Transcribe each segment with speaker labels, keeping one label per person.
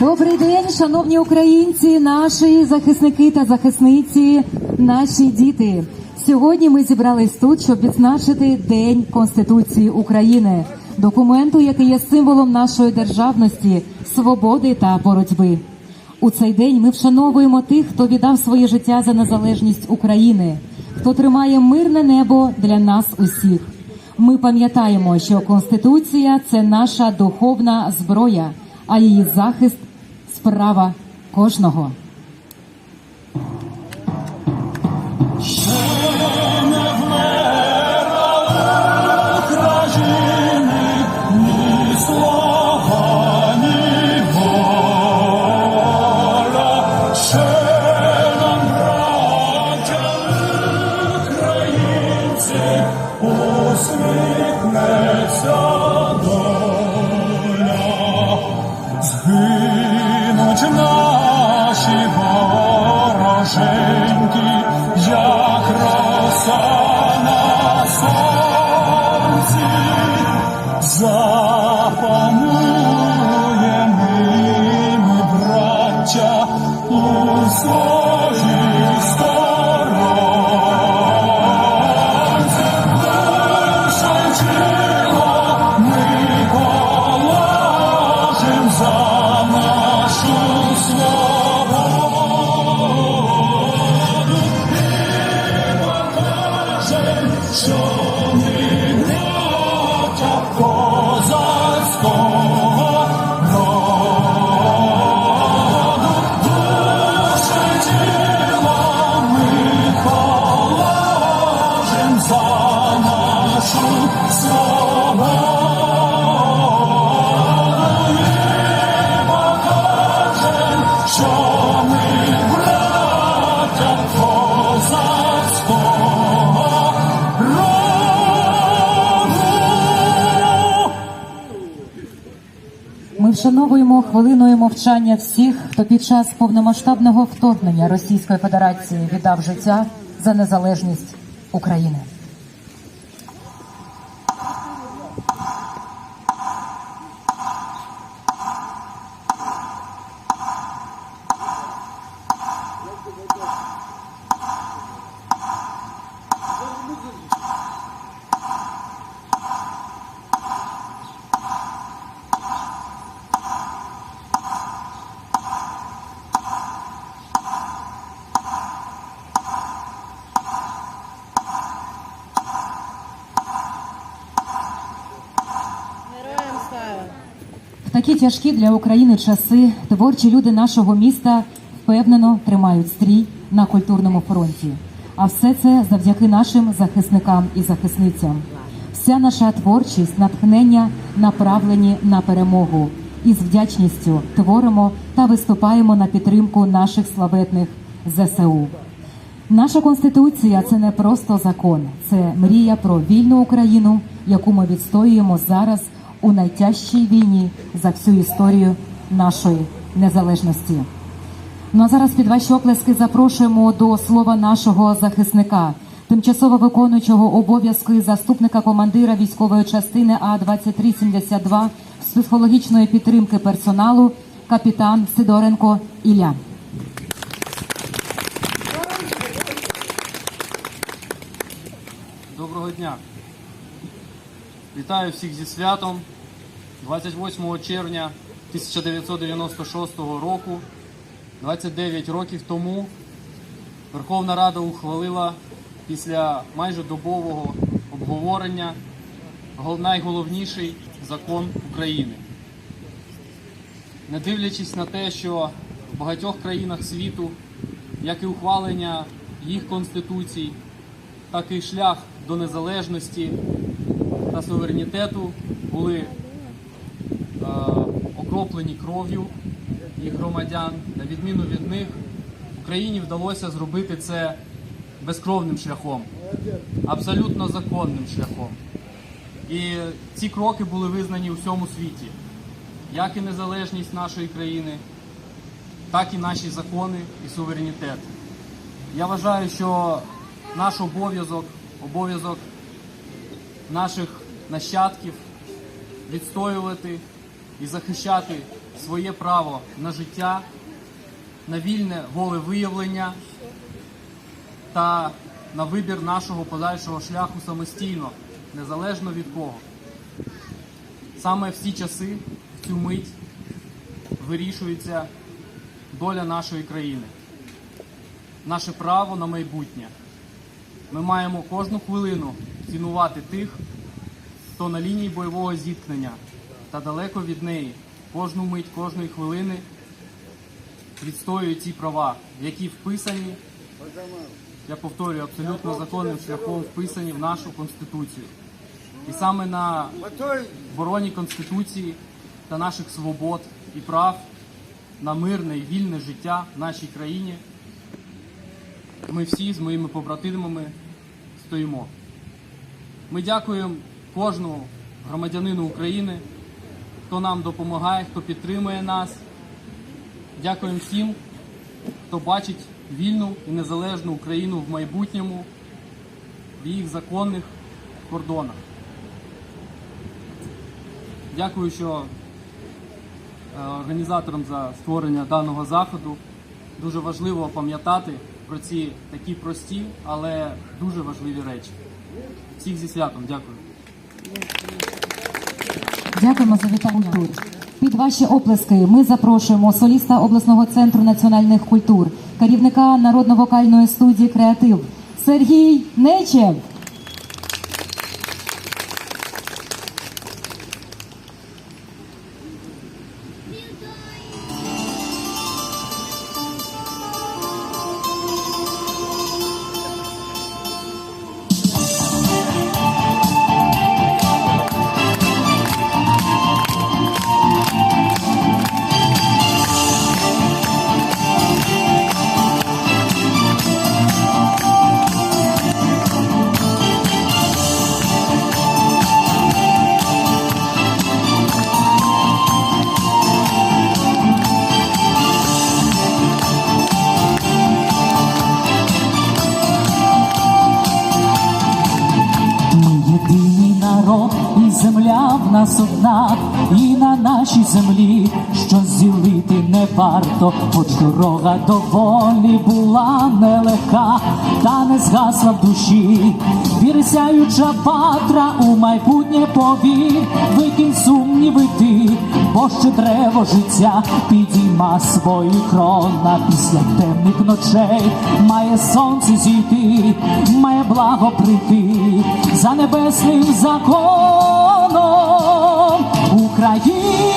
Speaker 1: Добрий день, шановні українці, наші захисники та захисниці, наші діти. Сьогодні ми зібрались тут, щоб відзначити День Конституції України, документу, який є символом нашої державності, свободи та боротьби. У цей день ми вшановуємо тих, хто віддав своє життя за незалежність України, хто тримає мирне небо для нас усіх. Ми пам'ятаємо, що Конституція це наша духовна зброя, а її захист справа кожного.
Speaker 2: Ми
Speaker 1: вшановуємо хвилиною мовчання всіх, хто під час повномасштабного вторгнення Російської Федерації віддав життя за незалежність України. Такі тяжкі для України часи творчі люди нашого міста впевнено тримають стрій на культурному фронті. А все це завдяки нашим захисникам і захисницям. Вся наша творчість, натхнення направлені на перемогу. І з вдячністю творимо та виступаємо на підтримку наших славетних ЗСУ. Наша конституція це не просто закон, це мрія про вільну Україну, яку ми відстоюємо зараз у найтяжчій війні за всю історію нашої незалежності. Ну а зараз під ваші оплески запрошуємо до слова нашого захисника, тимчасово виконуючого обов'язки заступника командира військової частини А 2372 з психологічної підтримки персоналу, капітан Сидоренко Ілля.
Speaker 3: Доброго дня. Вітаю всіх зі святом. 28 червня 1996 року, 29 років тому, Верховна Рада ухвалила після майже добового обговорення найголовніший закон України. Не дивлячись на те, що в багатьох країнах світу, як і ухвалення їх конституцій, так і шлях до незалежності та суверенітету були е, окроплені кров'ю їх громадян. На відміну від них, Україні вдалося зробити це безкровним шляхом, абсолютно законним шляхом. І ці кроки були визнані у всьому світі, як і незалежність нашої країни, так і наші закони і суверенітет. Я вважаю, що наш обов'язок, обов'язок наших нащадків відстоювати і захищати своє право на життя, на вільне волевиявлення та на вибір нашого подальшого шляху самостійно, незалежно від кого. Саме в ці часи, в цю мить, вирішується доля нашої країни, наше право на майбутнє. Ми маємо кожну хвилину цінувати тих, хто на лінії бойового зіткнення та далеко від неї кожну мить, кожної хвилини відстоює ці права, які вписані, я повторюю, абсолютно законним шляхом вписані в нашу Конституцію. І саме на обороні Конституції та наших свобод і прав на мирне і вільне життя в нашій країні ми всі з моїми побратимами стоїмо. Ми дякуємо кожному громадянину України, хто нам допомагає, хто підтримує нас. Дякуємо всім, хто бачить вільну і незалежну Україну в майбутньому, в їх законних кордонах. Дякую, що е, організаторам за створення даного заходу. Дуже важливо пам'ятати про ці такі прості, але дуже важливі речі. Всіх зі святом, дякую.
Speaker 4: Дякуємо за вітання. Під ваші оплески ми запрошуємо соліста обласного центру національних культур, керівника народно-вокальної студії Креатив Сергій Нечев.
Speaker 5: Варто, хоч дорога до волі була нелегка, та не згасла в душі, вірсяюча патра у майбутнє повір, викинь сумніви ти, бо ще древо життя. Підійма свої крона після темних ночей, має сонце зійти, має благо прийти. За небесним законом Україно,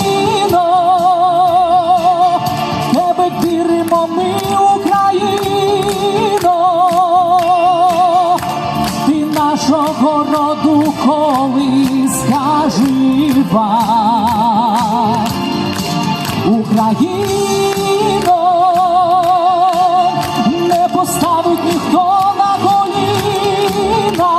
Speaker 5: жива. Україно, не поставить ніхто на коліна,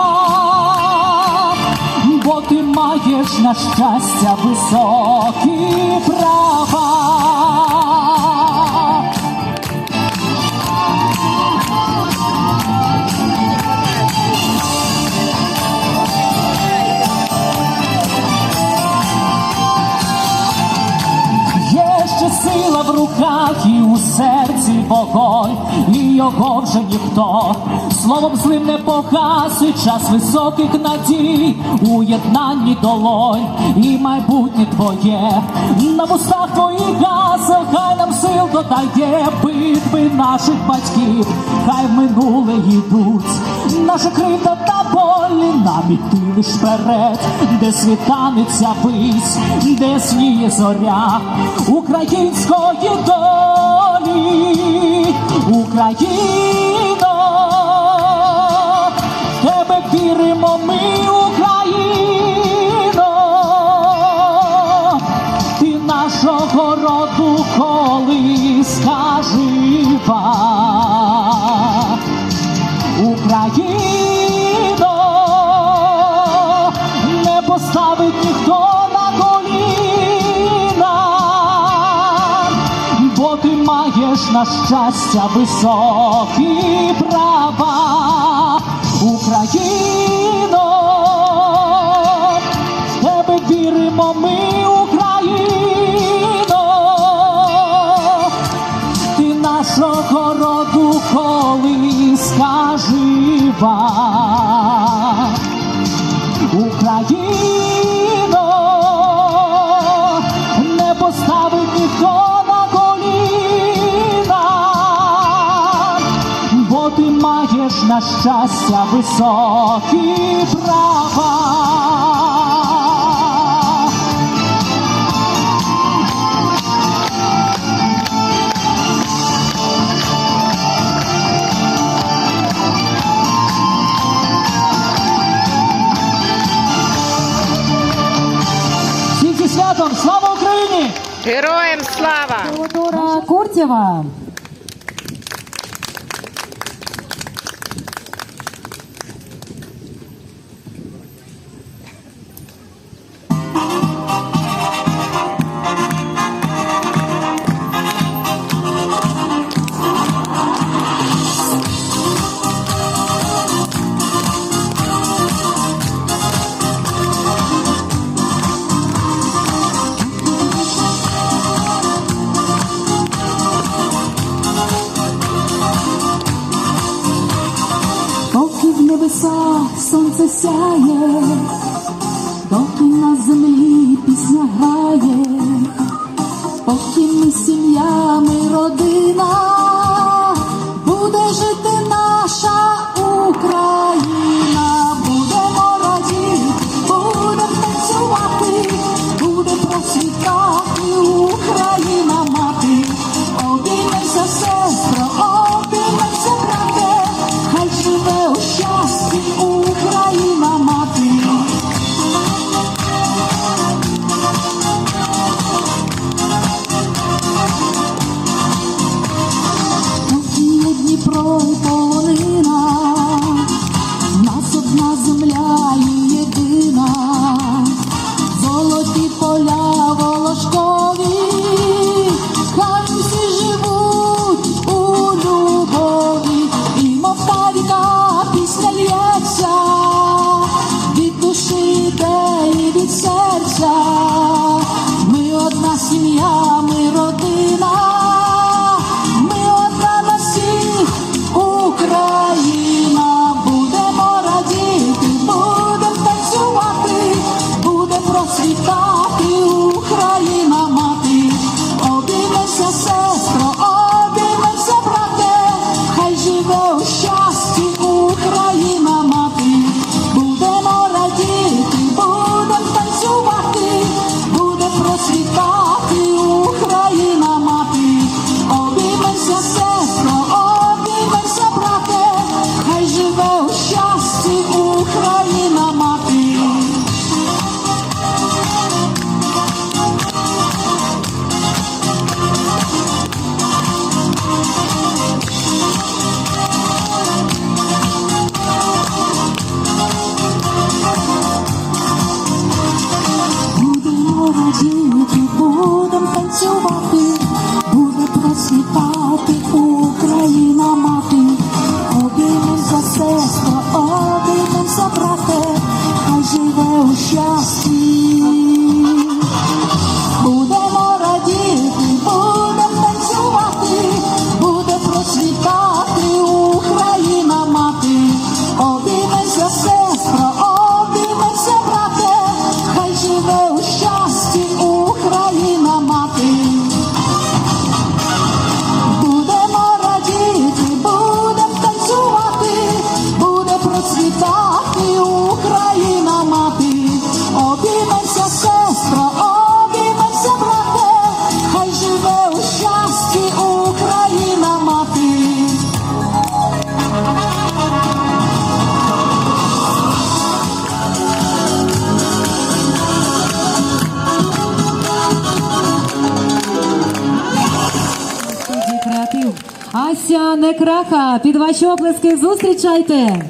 Speaker 5: бо ти маєш на щастя високі права. Сила і у серці вогонь, і його вже ніхто. Словом злим не погасить час високих надій, у єднанні долонь і майбутнє твоє, на вустах твоїх гасел, хай нам сил додає битви наших батьків, хай в минуле йдуть, наша кривда та болі лиш вперед, де світанеться вись, де сніє зоря української долі, Україно, тебе віримо ми, Україно, щастя, високі права Україно, тебе віримо ми, Україно, ти нашого роду колись жива. щастя високі права. Слава Україні!
Speaker 6: Героям слава!
Speaker 4: Теодора Куртєва! Ася Некраха. Під ваші оплески зустрічайте.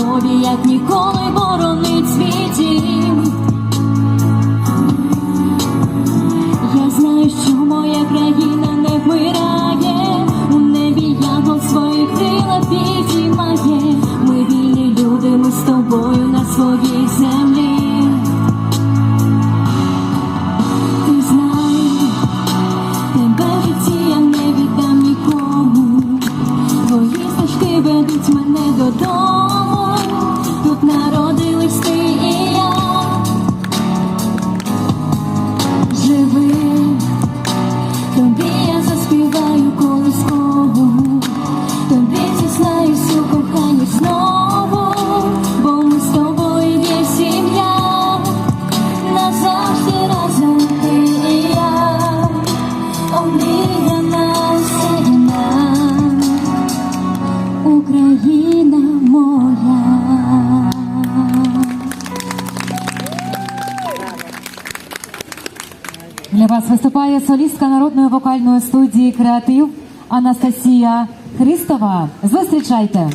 Speaker 7: тобі
Speaker 8: як ніколи. выступает солістка народної вокальної студії «Креатив» Анастасія Христова. Зустрічайте!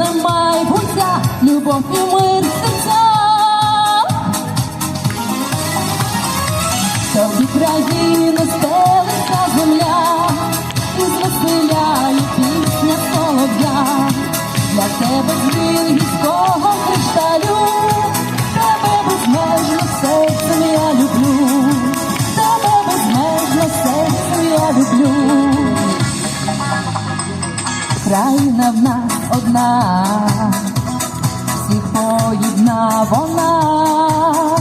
Speaker 9: lembrar. одна, всіх поєдна вона,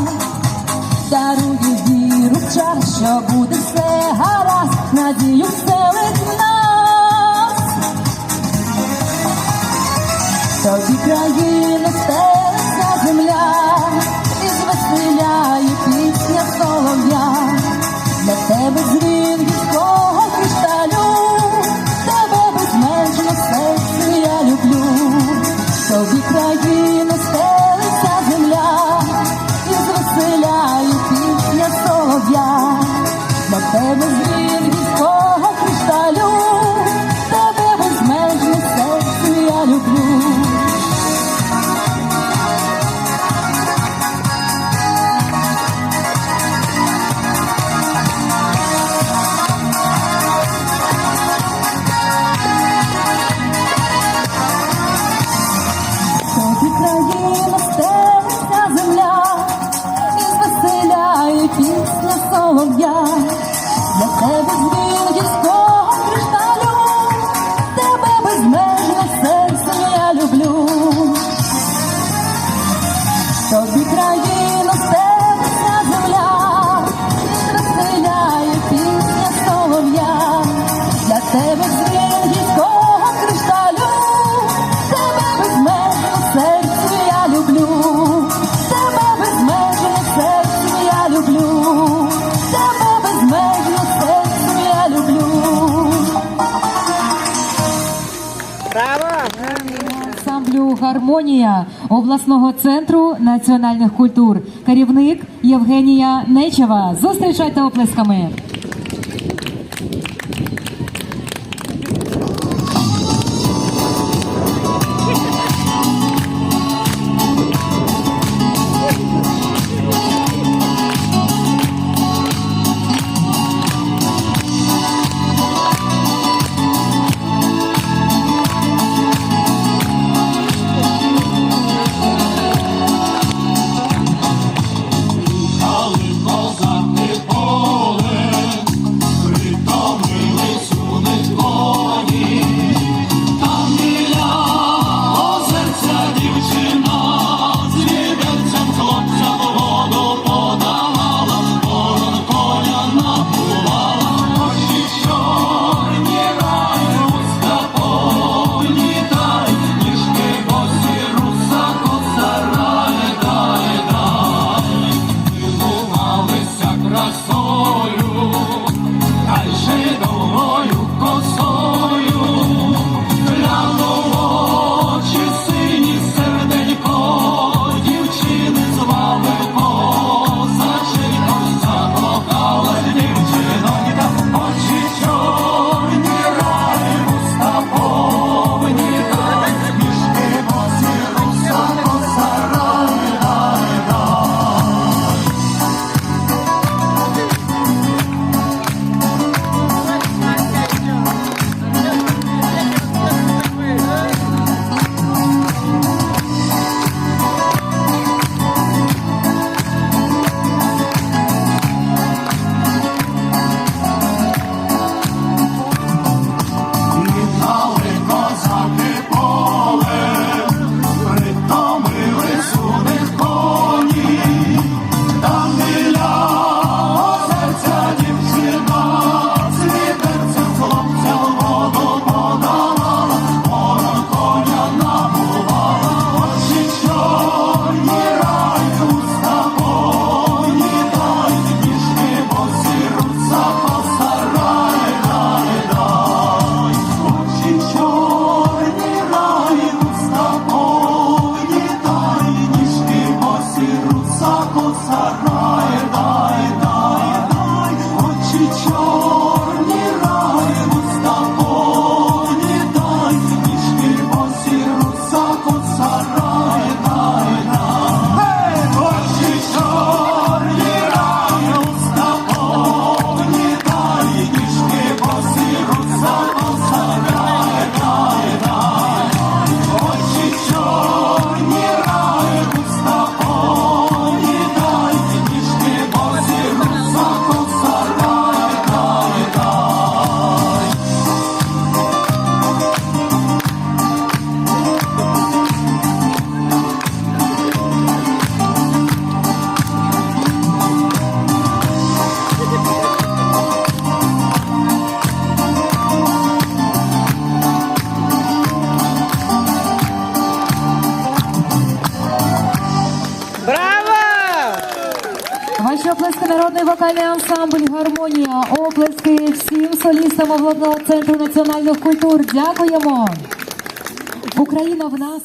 Speaker 9: дарує віру в час, що буде все гаразд, надію вселить в нас. Тобі
Speaker 8: країни все. обласного центру національних культур, керівник Євгенія Нечева. Зустрічайте оплесками.
Speaker 1: Солістам обласного центру національних культур. Дякуємо. Україна в нас.